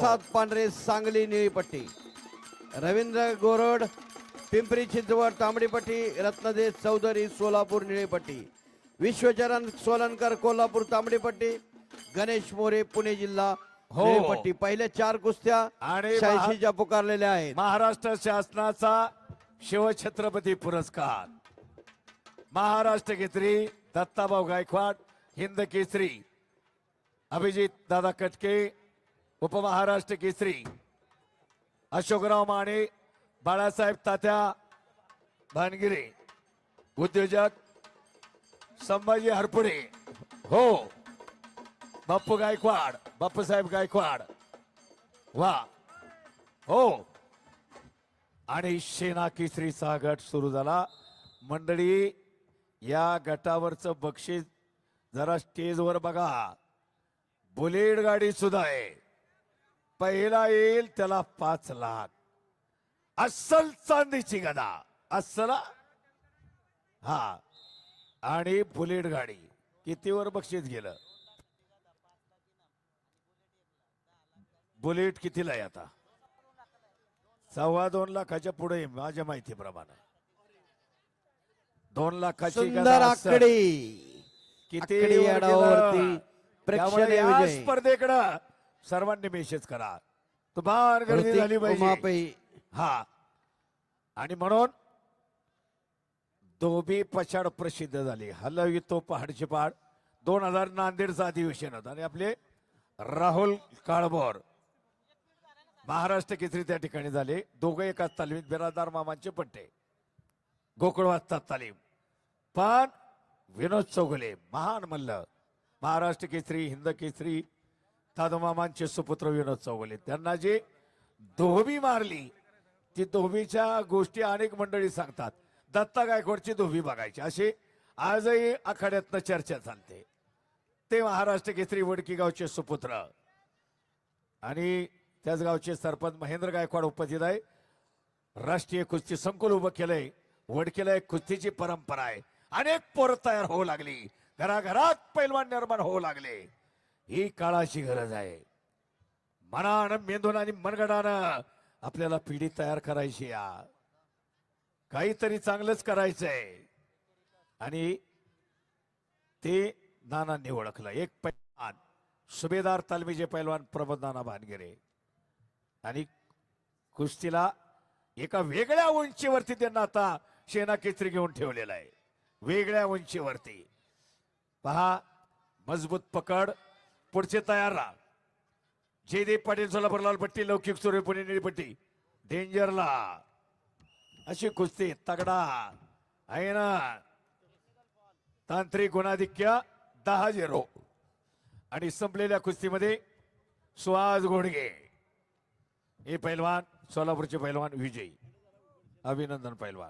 सात पांढरे सांगली निळीपट्टी रवींद्र गोरड पिंपरी चिंचवड तांबडीपट्टी रत्नदेश चौधरी सोलापूर निळीपट्टी विश्वचरण सोलनकर कोल्हापूर तांबडीपट्टी गणेश मोरे पुणे जिल्हा हो. निळीपट्टी पहिल्या चार कुस्त्या शहाऐंशीच्या पुकारलेल्या आहेत. महाराष्ट्र शासनाचा शिवछत्रपती पुरस्कार. महाराष्ट्र केसरी दत्ताभाऊ गायकवाड हिंद केसरी. अभिजित दादा कटके उपमहाराष्ट्र केसरी अशोकराव माने बाळासाहेब तात्या भानगिरे उद्योजक संभाजी हरपुडे हो बाप्पू गायकवाड बाप्पूसाहेब गायकवाड वा हो. आणि शेना केसरीचा गट सुरू झाला. मंडळी या गटावरचं बक्षीस जरा स्टेजवर बघा. बुलेट गाडी सुद्धा आहे. पहिला येईल त्याला पाच लाख. अस्सल चांदीची गदा अस्सल? हा. आणि बुलेट गाडी. कितीवर बक्षीस गेलं? बुलेट कितीला आहे आता? सव्वा दोन लाखाच्या पुढे माझ्या माहितीप्रमाणे. दोन लाखाची सुंदर गदा असेल. आकडी. किती आकडी वर याडावरती गेलं? प्रेक्षणीय त्यामुळे या विजय. स्पर्धेकडं सर्वांनी मेसेज करा. तुम्हाला गर्दी झाली पाहिजे. हा. आणि म्हणून दोबी पछाड प्रसिद्ध झाली. हलवी तो पहाडची पहाड. दोन हजार नांदेडचं अधिवेशन होतं. आणि आपले राहुल काळभोर महाराष्ट्र केसरी त्या ठिकाणी झाले. दोघं एकाच तालमीत बिरादार मामांचे पट्टे. गोकुळ वाजतात तालीम. पण विनोद चौगले महान मल्ल. महाराष्ट्र केसरी हिंद केसरी दादोमामांचे सुपुत्र विनोद चौगले. त्यांना जी धोबी मारली ती धोबीच्या गोष्टी अनेक मंडळी सांगतात. दत्ता गायकवाडची धोबी बघायची. अशी आजही आखाड्यातनं चर्चा चालते. ते महाराष्ट्र केसरी वडकी गावचे सुपुत्र. आणि त्याच गावचे सरपंच महेंद्र गायकवाड उपस्थित आहे. राष्ट्रीय कुस्ती संकुल उभं केलंय. वडकेला एक कुस्तीची परंपरा आहे. अनेक पोरं तयार होऊ लागली. घराघरात पैलवान निर्माण होऊ लागले. ही काळाची गरज आहे. मनानं मेंदून आणि मनगडानं आपल्याला पिढी तयार करायची या. काहीतरी चांगलंच करायचंय. आणि ते नानांनी ओळखलं. एक पैलवान सुभेदार तालमीचे पैलवान प्रबोधाना भानगिरे. आणि कुस्तीला एका वेगळ्या उंचीवरती त्यांना आता शेना केसरी घेऊन ठेवलेला आहे. वेगळ्या उंचीवरती. पहा मजबूत पकड. पुढचे तयार राहा. जयदेव पाटील सोलापूर पट्टी लौकिक सूर्य पुणे निधीपट्टी डेंजरला अशी कुस्ती तगडा. आहे ना? तांत्रिक गुणाधिक्य दहा झिरो. आणि संपलेल्या कुस्तीमध्ये सुहास घोडगे. हे पैलवान सोलापूरचे पैलवान विजयी. अभिनंदन पैलवान.